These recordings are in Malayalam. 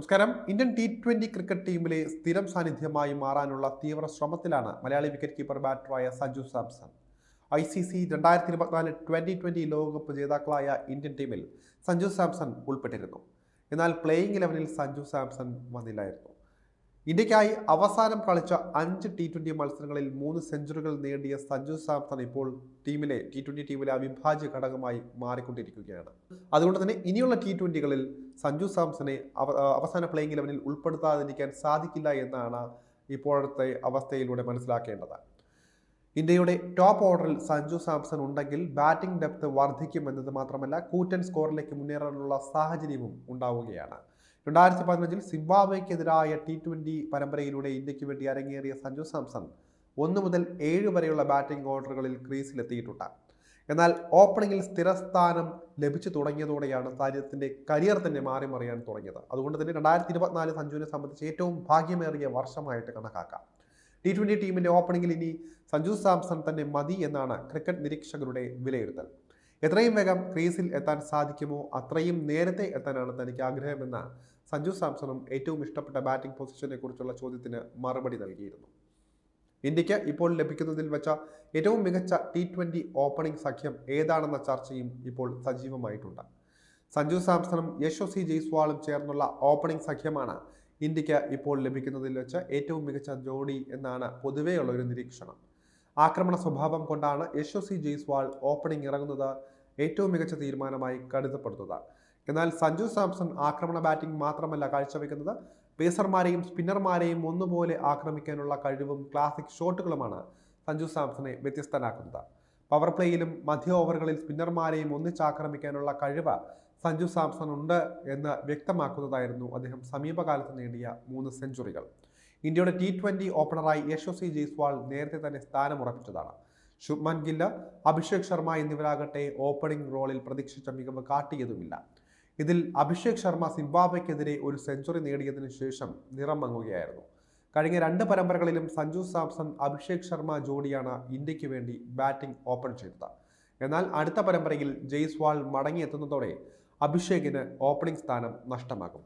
നമസ്കാരം. ഇന്ത്യൻ ടി ട്വന്റി ക്രിക്കറ്റ് ടീമിലെ സ്ഥിരം സാന്നിധ്യമായി മാറാനുള്ള തീവ്ര ശ്രമത്തിലാണ് Malayali wicket keeper ബാറ്ററായ Sanju Samson. I C C രണ്ടായിരത്തി ഇരുപത്തിനാല് ട്വന്റി ട്വന്റി ലോകകപ്പ് ജേതാക്കളായ ഇന്ത്യൻ ടീമിൽ സഞ്ജു സാംസൺ ഉൾപ്പെട്ടിരുന്നു. എന്നാൽ പ്ലേയിങ് ഇലവനിൽ സഞ്ജു സാംസൺ വന്നില്ലായിരുന്നു. ഇന്ത്യക്കായി അവസാനം കളിച്ച അഞ്ച് ടി ട്വന്റി മത്സരങ്ങളിൽ മൂന്ന് സെഞ്ചുറികൾ നേടിയ സഞ്ജു സാംസൺ ഇപ്പോൾ ടീമിലെ ടി ട്വന്റി ടീമിലെ അവിഭാജ്യ ഘടകമായി മാറിക്കൊണ്ടിരിക്കുകയാണ്. അതുകൊണ്ട് തന്നെ ഇനിയുള്ള ടി ട്വന്റികളിൽ സഞ്ജു സാംസനെ അവ- അവസാന പ്ലേയിങ് ഇലവനിൽ ഉൾപ്പെടുത്താതിരിക്കാൻ സാധിക്കില്ല എന്നാണ് ഇപ്പോഴത്തെ അവസ്ഥയിലൂടെ മനസ്സിലാക്കേണ്ടത്. ഇന്ത്യയുടെ ടോപ്പ് ഓർഡറിൽ സഞ്ജു സാംസൺ ഉണ്ടെങ്കിൽ ബാറ്റിംഗ് ഡെപ്ത് വർദ്ധിക്കുമെന്നത് മാത്രമല്ല കൂറ്റൻ സ്കോറിലേക്ക് മുന്നേറാനുള്ള സാഹചര്യവും ഉണ്ടാവുകയാണ്. രണ്ടായിരത്തി പതിനഞ്ചിൽ സിംബാബ്വേക്കെതിരായ ടി ട്വന്റി പരമ്പരയിലൂടെ ഇന്ത്യയ്ക്ക് വേണ്ടി അരങ്ങേറിയ സഞ്ജു സാംസൺ ഒന്ന് മുതൽ ഏഴ് വരെയുള്ള ബാറ്റിംഗ് ഓർഡറുകളിൽ ക്രീസിലെത്തിയിട്ടുണ്ട് എന്നാൽ ഓപ്പണിങ്ങിൽ സ്ഥിരസ്ഥാനം ലഭിച്ചു തുടങ്ങിയതോടെയാണ് താരത്തിന്റെ കരിയർ തന്നെ മാറി മറിയാൻ തുടങ്ങിയത്. അതുകൊണ്ട് തന്നെ രണ്ടായിരത്തി ഇരുപത്തിനാല് സഞ്ജുവിനെ സംബന്ധിച്ച് ഏറ്റവും ഭാഗ്യമേറിയ വർഷമായിട്ട് കണക്കാക്കാം. ടി ട്വന്റി ടീമിന്റെ ഓപ്പണിങ്ങിൽ ഇനി സഞ്ജു സാംസൺ തന്നെ മതി എന്നാണ് ക്രിക്കറ്റ് നിരീക്ഷകരുടെ വിലയിരുത്തൽ. എത്രയും വേഗം ക്രീസിൽ എത്താൻ സാധിക്കുമോ? അത്രയും നേരത്തെ എത്താനാണ് തനിക്ക് ആഗ്രഹമെന്ന് സഞ്ജു സാംസണും ഏറ്റവും ഇഷ്ടപ്പെട്ട ബാറ്റിംഗ് പൊസിഷനെ കുറിച്ചുള്ള ചോദ്യത്തിന് മറുപടി നൽകിയിരുന്നു. ഇന്ത്യയ്ക്ക് ഇപ്പോൾ ലഭിക്കുന്നതിൽ വെച്ച ഏറ്റവും മികച്ച ടി ട്വന്റി ഓപ്പണിംഗ് സഖ്യം ഏതാണെന്ന ചർച്ചയും ഇപ്പോൾ സജീവമായിട്ടുണ്ട്. സഞ്ജു സാംസണും യശോസി ജയ്സ്വാളും ചേർന്നുള്ള ഓപ്പണിംഗ് സഖ്യമാണ് ഇന്ത്യയ്ക്ക് ഇപ്പോൾ ലഭിക്കുന്നതിൽ വെച്ച് ഏറ്റവും മികച്ച ജോഡി എന്നാണ് പൊതുവെയുള്ള ഒരു നിരീക്ഷണം. ആക്രമണ സ്വഭാവം കൊണ്ടാണ് യശോസി ജയ്സ്വാൾ ഓപ്പണിംഗ് ഇറങ്ങുന്നത് ഏറ്റവും മികച്ച തീരുമാനമായി കരുതപ്പെടുന്നത്. എന്നാൽ സഞ്ജു സാംസൺ ആക്രമണ ബാറ്റിംഗ് മാത്രമല്ല കാഴ്ചവെക്കുന്നത് പേസർമാരെയും സ്പിന്നർമാരെയും ഒന്നുപോലെ ആക്രമിക്കാനുള്ള കഴിവും ക്ലാസിക് ഷോട്ടുകളുമാണ് സഞ്ജു സാംസണെ വ്യത്യസ്തനാക്കുന്നത്. പവർ പ്ലേയിലും മധ്യ ഓവറുകളിൽ സ്പിന്നർമാരെയും ഒന്നിച്ചാക്രമിക്കാനുള്ള കഴിവ് സഞ്ജു സാംസൺ ഉണ്ട് എന്ന് വ്യക്തമാക്കുന്നതായിരുന്നു അദ്ദേഹം സമീപകാലത്ത് നേടിയ മൂന്ന് സെഞ്ചുറികൾ ഇന്ത്യയുടെ ടി ട്വന്റി ഓപ്പണറായി യശസ്വി ജയ്സ്വാൾ നേരത്തെ തന്നെ സ്ഥാനമുറപ്പിച്ചതാണ്. ശുഭ്മൻ ഗില്ല അഭിഷേക് ശർമ്മ എന്നിവരാകട്ടെ ഓപ്പണിംഗ് റോളിൽ പ്രതീക്ഷിച്ച മികവ് കാട്ടിയതുമില്ല. ഇതിൽ അഭിഷേക് ശർമ്മ സിംബാബ്വെക്കെതിരെ ഒരു സെഞ്ചുറി നേടിയതിനു ശേഷം നിറം മങ്ങുകയായിരുന്നു. കഴിഞ്ഞ രണ്ട് പരമ്പരകളിലും സഞ്ജു സാംസൺ അഭിഷേക് ശർമ്മ ജോഡിയാണ് ഇന്ത്യയ്ക്ക് വേണ്ടി ബാറ്റിംഗ് ഓപ്പൺ ചെയ്തത്. എന്നാൽ അടുത്ത പരമ്പരയിൽ ജയ്സ്വാൾ മടങ്ങിയെത്തുന്നതോടെ അഭിഷേകിന് ഓപ്പണിംഗ് സ്ഥാനം നഷ്ടമാകും.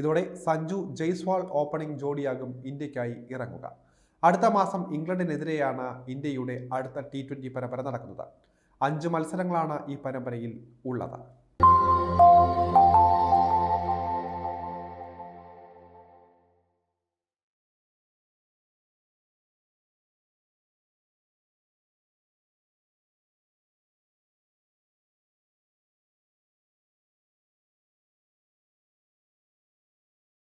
ഇതോടെ സഞ്ജു ജയ്സ്വാൾ ഓപ്പണിംഗ് ജോഡിയാകും ഇന്ത്യക്കായി ഇറങ്ങുക. അടുത്ത മാസം ഇംഗ്ലണ്ടിനെതിരെയാണ് ഇന്ത്യയുടെ അടുത്ത ടി ട്വന്റി പരമ്പര നടക്കുന്നത്. അഞ്ച് മത്സരങ്ങളാണ് ഈ പരമ്പരയിൽ ഉള്ളത്.